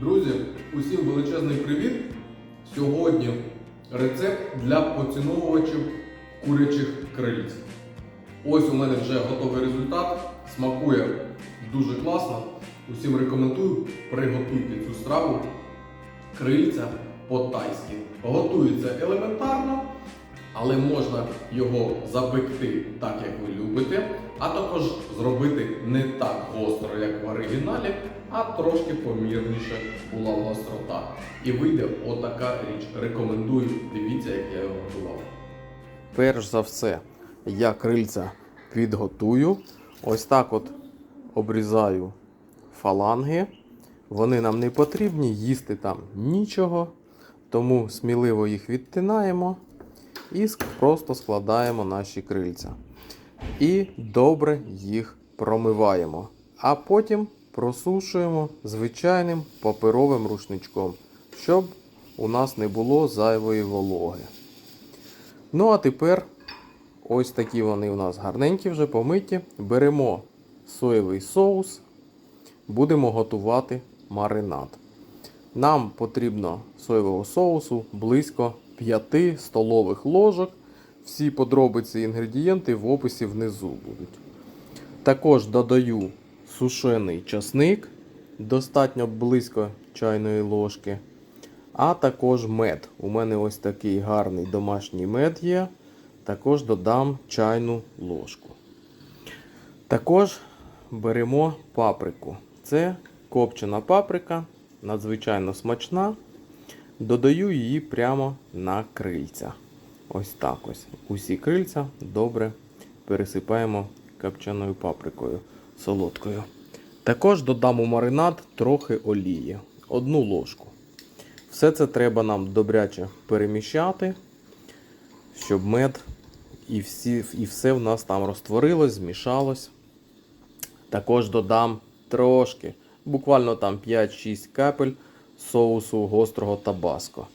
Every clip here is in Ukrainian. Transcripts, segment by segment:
Друзі, усім величезний привіт! Сьогодні рецепт для поціновувачів курячих крильць. Ось у мене вже готовий результат. Смакує дуже класно. Усім рекомендую приготуйте цю страву крильця по-тайськи. Готується елементарно, але можна його запекти так, як ви любите, а також зробити не так гостро, як в оригіналі, а трошки помірніше була гострота. І вийде отака річ. Рекомендую, дивіться, як я його готував. Перш за все, я крильця підготую. Ось так от обрізаю фаланги. Вони нам не потрібні, їсти там нічого. Тому сміливо їх відтинаємо і просто складаємо наші крильця. І добре їх промиваємо. А потім просушуємо звичайним паперовим рушничком, щоб у нас не було зайвої вологи. Ну, а тепер ось такі вони у нас гарненькі вже помиті. Беремо соєвий соус, будемо готувати маринад. Нам потрібно соєвого соусу близько 5 столових ложок. Всі подробиці і інгредієнти в описі внизу будуть. Також додаю сушений часник, достатньо близько чайної ложки. А також мед. У мене ось такий гарний домашній мед є. Також додам чайну ложку. Також беремо паприку. Це копчена паприка, надзвичайно смачна. Додаю її прямо на крильця. Ось так ось. Усі крильця добре пересипаємо копченою паприкою солодкою. Також додам у маринад трохи олії, одну ложку. Все це треба нам добряче переміщати, щоб мед і, всі, і все в нас там розтворилось, змішалось. Також додам трошки, буквально там 5-6 капель соусу гострого табаско.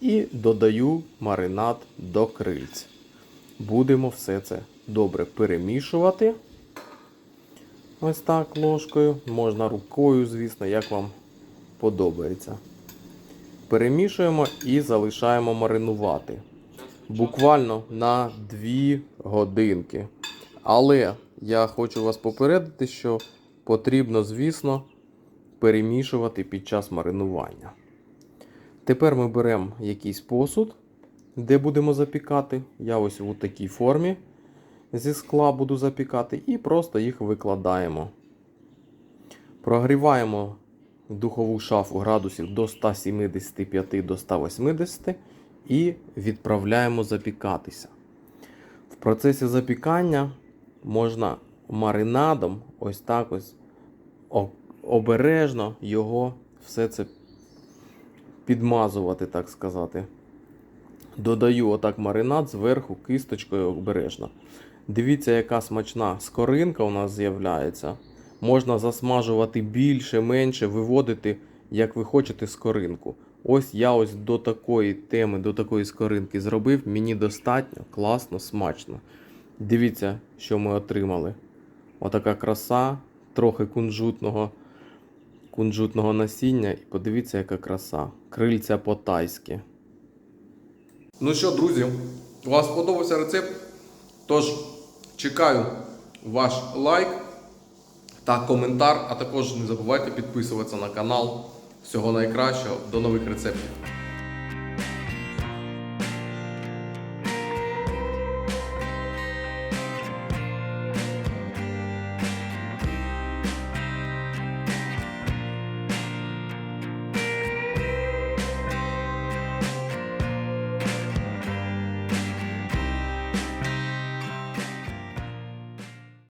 І додаю маринад до крильць. Будемо все це добре перемішувати. Ось так ложкою. Можна рукою, звісно, як вам подобається. Перемішуємо і залишаємо маринувати. Буквально на 2 годинки. Але я хочу вас попередити, що потрібно, звісно, перемішувати під час маринування. Тепер ми беремо якийсь посуд, де будемо запікати. Я ось у такій формі зі скла буду запікати, і просто їх викладаємо. Прогріваємо духову шафу градусів до 175 до 180 і відправляємо запікатися. В процесі запікання можна маринадом ось так ось обережно його все це підмазувати, так сказати. Додаю отак маринад зверху кисточкою обережно. Дивіться, яка смачна скоринка у нас з'являється. Можна засмажувати більше, менше, виводити, як ви хочете, скоринку. Ось я ось до такої теми, до такої скоринки зробив. Мені достатньо, класно, смачно. Дивіться, що ми отримали. Отака краса, трохи кунжутного, кунжутного насіння. І подивіться, яка краса. Крильця по-тайськи. Ну що, друзі, у вас сподобався рецепт? Тож чекаю ваш лайк та коментар, а також не забувайте підписуватися на канал. Всього найкращого, до нових рецептів.